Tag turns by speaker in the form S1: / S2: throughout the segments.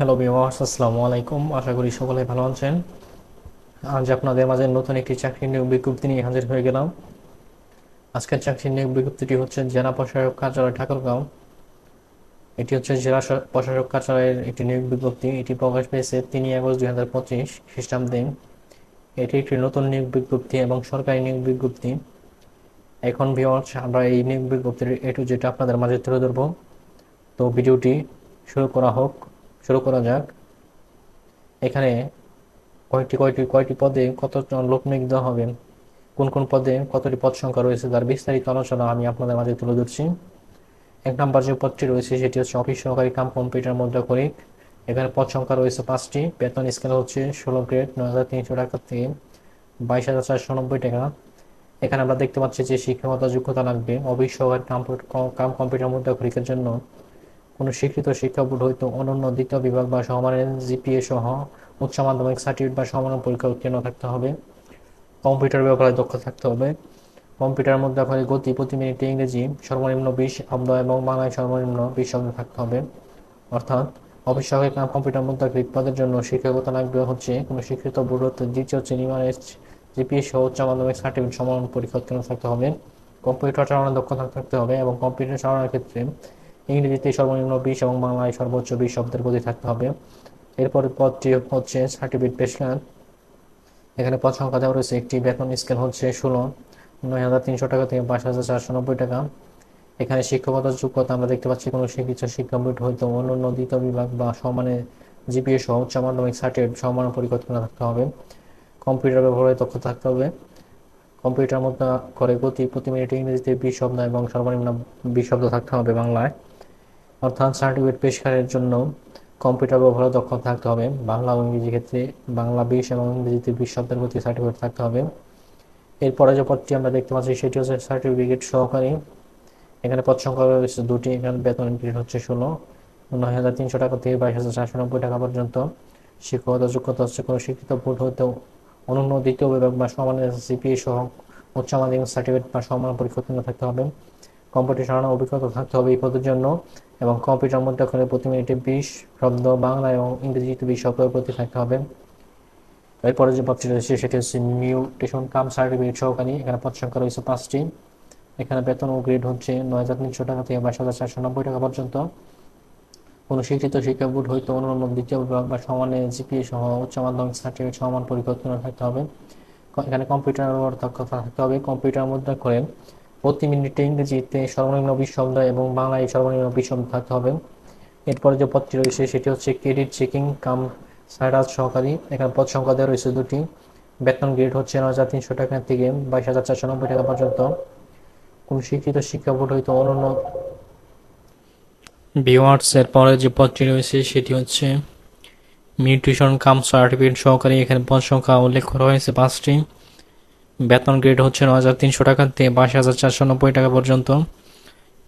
S1: Hello বিমাস আসসালামু আলাইকুম। আশা করি সকলে ভালো আছেন। আজ আপনাদের মাঝে নতুন একটি চাকরি নিয়োগ বিজ্ঞপ্তি নিয়ে হাজির হয়ে গেলাম। আজকের চাকরি নিয়োগ বিজ্ঞপ্তিটি হচ্ছে জেলা প্রশাসক কার্যালয়, ঠাকুরগাঁও। এটি হচ্ছে জেলা প্রশাসক কার্যালয়ের একটি নিয়োগ বিজ্ঞপ্তি। এটি প্রকাশ পেয়েছে তিনই আগস্ট দুই হাজার পঁচিশ, খ্রিস্টাব্দে এটি একটি নতুন নিয়োগ বিজ্ঞপ্তি এবং সরকারি নিয়োগ বিজ্ঞপ্তি। এখন ভিওয়ার্স আমরা এই নিয়োগ বিজ্ঞপ্তির এটু যেটা আপনাদের মাঝে তুলে ধরবো। তো ভিডিওটি শুরু করা হোক। শুরু করা যাক। এখানে কয়টি কয়টি কয়টি পদে কতজন লোক দেওয়া হবে কোন কোন পদে কতটি পদ সংখ্যা রয়েছে তার বিস্তারিত আলোচনা আমি আপনাদের মাঝে তুলে ধরছি। এক নম্বর যে পদটি রয়েছে সেটি হচ্ছে অফিস সহকারী কাম কম্পিউটার মুদ্রা করিক এখানে পদ সংখ্যা রয়েছে পাঁচটি। বেতন স্কেল হচ্ছে ষোলো গ্রেড নয় হাজার তিনশো টাকা থেকে বাইশ হাজার চারশো নব্বই টাকা। এখানে আমরা দেখতে পাচ্ছি যে শিক্ষাগত যোগ্যতা লাগবে। অফিস সহকারী কাম কাম কম্পিউটার মুদ্রা করিকের জন্য কোনো স্বীকৃত শিক্ষা বোর্ড হইতো অনন্য দ্বিতীয় বিভাগ বা সমানের জিপিএ সহ উচ্চ মাধ্যমিক সার্টিফিকেট বা সমানের পরীক্ষা উত্তীর্ণ থাকতে হবে। কম্পিউটার ব্যবহারে দক্ষ থাকতে হবে। কম্পিউটারের মধ্যে আপনার গতি প্রতি মিনিটে ইংরেজি সর্বনিম্ন বিশ শব্দ এবং বাংলায় সর্বনিম্ন বিশ শব্দ থাকতে হবে। অর্থাৎ অফিস সহকারী কাম কম্পিউটার মুদ্রা গ্রিক পদের জন্য শিক্ষাগত লাগবে হচ্ছে কোনো স্বীকৃত বোর্ড হতে দ্বিতীয় শ্রেণি মানে জিপিএ সহ উচ্চ মাধ্যমিক সার্টিফিকেট সমান পরীক্ষা উত্তীর্ণ থাকতে হবে। কম্পিউটার চালানোর দক্ষতা থাকতে হবে এবং কম্পিউটার চালানোর ক্ষেত্রে ইংরেজিতে সর্বনিম্ন বিশ এবং বাংলায় সর্বোচ্চ বিশ শব্দের গতি থাকতে হবে। এরপর পদটি হচ্ছে সার্টিফিকেট পেশকার এখানে পদ সংখ্যা দেওয়া রয়েছে একটি, বেতন স্কেল হচ্ছে ষোলো, নয় হাজার তিনশো টাকা থেকে পাঁচ হাজার চারশো নব্বই টাকা। এখানে শিক্ষকতার যোগ্যতা আমরা দেখতে পাচ্ছি, কোনো শিক্ষিত শিক্ষা বোর্ড হয়তো অন্যান্য দ্বিতীয় বিভাগ বা সমানে জিপিএ সহ উচ্চ মাধ্যমিক সার্টিফিকেট সমান পরিকল্পনা থাকতে হবে। কম্পিউটার ব্যবহারে দক্ষ থাকতে হবে। কম্পিউটার মধ্যে করে গতি প্রতি মিনিটে ইংরেজিতে বিশ শব্দ এবং সর্বনিম্ন বিশ শব্দ থাকতে হবে বাংলায়। অর্থাৎ সার্টিফিকেট পেশকারের জন্য কম্পিউটার ব্যবহারে দক্ষ থাকতে হবে। বাংলা ও ইংরেজি ক্ষেত্রে বাংলা বিশ এবং ইংরেজিতে বিশ শব্দের গতি সার্টিফিকেট থাকতে হবে। এরপরে যে পদটি আমরা দেখতে পাচ্ছি, সেটি হচ্ছে সার্টিফিকেট সহকারী। এখানে পদ সংখ্যা রয়েছে দুটি, এখানে বেতন গ্রেড হচ্ছে ষোলো। নয় হাজার তিনশো টাকা থেকে বাইশ হাজার চারশো নব্বই টাকা পর্যন্ত। শিক্ষকতা যোগ্যতা হচ্ছে কোনো শিক্ষিত বোর্ড হতে অনন্য দ্বিতীয় বিভাগ বা সমানের সিপিএ সহ উচ্চ মাধ্যমিক সার্টিফিকেট বা সমান পরীক্ষা থাকতে হবে। কম্পিউটার অভিজ্ঞতা থাকতে হবে এই পদের জন্য এবং কম্পিউটার মধ্যে করে প্রতি মিনিটে বিশ শব্দ, বাংলা এবং ইংরেজিতে বিশ শব্দের প্রতি থাকতে হবে। এরপরে যে পদটি রয়েছে সেটি হচ্ছে মিউটেশন, কাম সার্টিফিকেট সহকারী, এখানে পদ সংখ্যা রয়েছে পাঁচটি। এখানে বেতন ও গ্রেড হচ্ছে নয় হাজার তিনশো টাকা থেকে বাইশ হাজার চারশো নব্বই টাকা পর্যন্ত। কোনো শিক্ষিত শিক্ষা বোর্ড হয়তো অন্যান্য দ্বিতীয় বা সমানে জিপিএ সহ উচ্চ মাধ্যমিক সার্টিফিকেট সমান পরিকল্পনা থাকতে হবে। এখানে কম্পিউটার থাকতে হবে। কম্পিউটার মধ্যে করে প্রতি মিনিটে ইংরেজিতে সর্বনিম্ন বিশ এবং বাংলায় সর্বনিম্ন বিশ থাকতে হবে। এরপরে যে পদটি রয়েছে, সেটি হচ্ছে ক্রেডিট চেকিং কাম, সাইরাজ সহকারী। এখানে পদ সংখ্যা দেওয়া রয়েছে দুটি। বেতন গ্রেড হচ্ছে নয় হাজার তিনশো টাকা থেকে বাইশ হাজার চারশো নব্বই টাকা পর্যন্ত। কোন শিক্ষিত শিক্ষা বোর্ড হয়তো অনন্য। ভিওয়ার্স এর পরে যে পদটি রয়েছে, সেটি হচ্ছে মিউট্রিশন কাম সার্টিফিকেট সহকারী। এখানে পদ সংখ্যা উল্লেখ করা হয়েছে পাঁচটি। বেতন গ্রেড হচ্ছে ন হাজার তিনশো টাকা থেকে বাইশ হাজার চারশো নব্বই টাকা পর্যন্ত।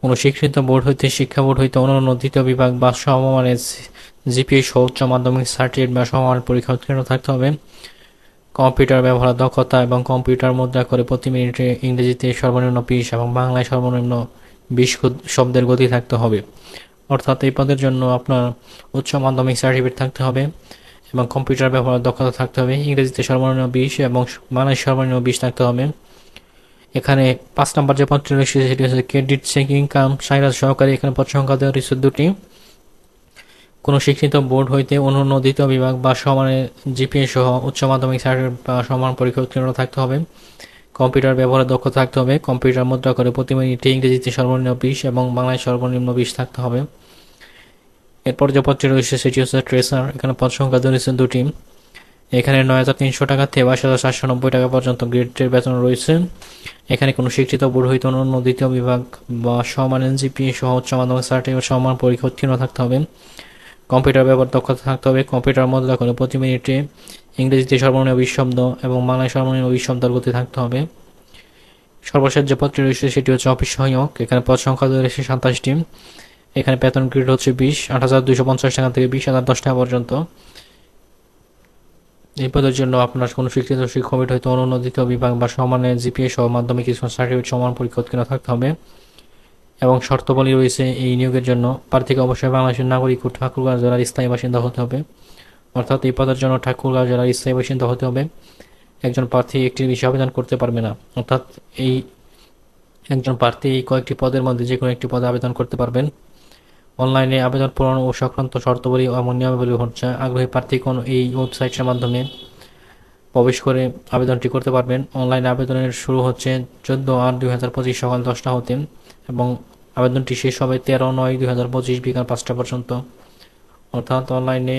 S1: কোনো স্বীকৃত বোর্ড হইতে শিক্ষা বোর্ড হইতে দ্বিতীয় বিভাগ বা সমমানের জিপিএ সহ উচ্চ মাধ্যমিক সার্টিফিকেট বা সমমানের পরীক্ষা উত্তীর্ণ থাকতে হবে। কম্পিউটার ব্যবহার, দক্ষতা এবং কম্পিউটার মুদ্রা করে প্রতি মিনিটে ইংরেজিতে সর্বনিম্ন বিশ এবং বাংলায় সর্বনিম্ন বিশ শব্দের গতি থাকতে হবে। অর্থাৎ এই পদের জন্য আপনার উচ্চ মাধ্যমিক সার্টিফিকেট থাকতে হবে। এবং কম্পিউটার ব্যবহার, দক্ষতা থাকতে হবে। ইংরেজিতে সর্বনিম্ন বিশ এবং বাংলায় সর্বনিম্ন বিশ থাকতে হবে। এখানে পাঁচ নম্বর যে পদটি রয়েছে, সেটি হচ্ছে ক্রেডিট চেকিং কাম, সাইরাজ সহকারী। এখানে পদ সংখ্যা দেওয়া রয়েছে দুটি। কোনো শিক্ষিত বোর্ড হইতে দ্বিতীয় বিভাগ বা সমানের জিপিএ সহ উচ্চ মাধ্যমিক সার্টিফিকেট বা সমান পরীক্ষা উত্তীর্ণ থাকতে হবে। কম্পিউটার ব্যবহারে দক্ষ থাকতে হবে। কম্পিউটার মুদ্রা করে প্রতি মিনিটে ইংরেজিতে সর্বনিম্ন বিশ এবং বাংলায় সর্বনিম্ন বিশ থাকতে হবে। এরপর যে পদটি রয়েছে, সেটি হচ্ছে ট্রেসার এখানে পদ সংখ্যা রয়েছে দুটি। এখানে নয় হাজার তিনশো টাকা থেকে বাইশ হাজার চারশো নব্বই টাকা পর্যন্ত গ্রেডের বেতন রয়েছে। এখানে কোনো শিক্ষিত বোর্ড হইতে অন্য দ্বিতীয় বিভাগ বা সমান এনজিপি সহ উচ্চ মাধ্যমিক সার্টিফিকেট সমান পরীক্ষা উত্তীর্ণ থাকতে হবে। কম্পিউটার ব্যবহার দক্ষতা থাকতে হবে। কম্পিউটার মধ্যে করে প্রতি মিনিটে ইংরেজিতে সর্বনিম্ন বিশ শব্দ এবং বাংলায় সর্বনিম্ন বিশ শব্দের গতি থাকতে হবে। সর্বশেষ যে পদটি রয়েছে, সেটি হচ্ছে অফিস সহায়ক। এখানে পদ সংখ্যা রয়েছে সাতাশটি। এখানে বেতন গ্রেড হচ্ছে বিশ, আট হাজার দুইশো পঞ্চাশ টাকা থেকে বিশ হাজার দশ টাকা পর্যন্ত। এই পদের জন্য আপনার কোনো স্বীকৃত শিক্ষক হয়তো অনন্য বিভাগ বা সমানের জিপিএ সহ মাধ্যমিক স্কুল সার্টিফিকেট সমান পরীক্ষা উত্তীর্ণ থাকতে হবে। এবং শর্তাবলী রয়েছে এই নিয়োগের জন্য প্রার্থীকে অবশ্যই বাংলাদেশের নাগরিক ও ঠাকুরগাঁও জেলার স্থায়ী বাসিন্দা হতে হবে। অর্থাৎ এই পদের জন্য ঠাকুরগাঁও জেলার স্থায়ী বাসিন্দা হতে হবে। একজন প্রার্থী একটি বেশি আবেদন করতে পারবে না। অর্থাৎ এই একজন প্রার্থী কয়েকটি পদের মধ্যে যে কোনো একটি পদে আবেদন করতে পারবেন। অনলাইনে আবেদন পূরণ ও সংক্রান্ত শর্তাবলী এমন নিয়মাবলী হচ্ছে, আগ্রহী প্রার্থী কোন এই ওয়েবসাইটের মাধ্যমে প্রবেশ করে আবেদনটি করতে পারবেন। অনলাইনে আবেদনের শুরু হচ্ছে চোদ্দ আট দুই হাজার পঁচিশ সকাল দশটা হতে এবং আবেদনটি শেষ হবে তেরো নয় দুই হাজার পঁচিশ বিকাল পাঁচটা পর্যন্ত। অর্থাৎ অনলাইনে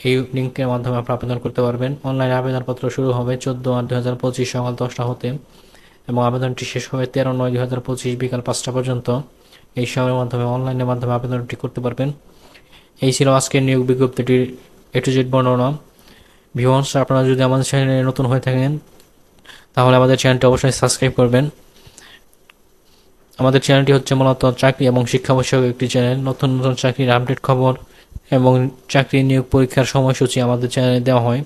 S1: এই লিঙ্কের মাধ্যমে আপনি আবেদন করতে পারবেন। অনলাইনে আবেদনপত্র শুরু হবে চোদ্দ আট দুই হাজার পঁচিশ সকাল দশটা হতে এবং আবেদনটি শেষ হবে তেরো নয় দুই হাজার পঁচিশ বিকাল পাঁচটা পর্যন্ত। এই সময়ের মাধ্যমে অনলাইনের মাধ্যমে আবেদনটি করতে পারবেন। এই ছিল আজকের নিয়োগ বিজ্ঞপ্তিটির এ টু জেড বর্ণনা। ভিউয়ার্স আপনারা যদি আমাদের চ্যানেলে নতুন হয়ে থাকেন, তাহলে আমাদের চ্যানেলটি অবশ্যই সাবস্ক্রাইব করবেন। আমাদের চ্যানেলটি হচ্ছে মূলত চাকরি এবং শিক্ষা বিষয়ক একটি চ্যানেল। নতুন নতুন চাকরির আপডেট খবর এবং চাকরি নিয়োগ পরীক্ষার সময়সূচি আমাদের চ্যানেলে দেওয়া হয়।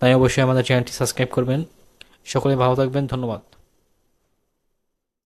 S1: তাই অবশ্যই আমাদের চ্যানেলটি সাবস্ক্রাইব করবেন। সকলে ভালো থাকবেন। ধন্যবাদ।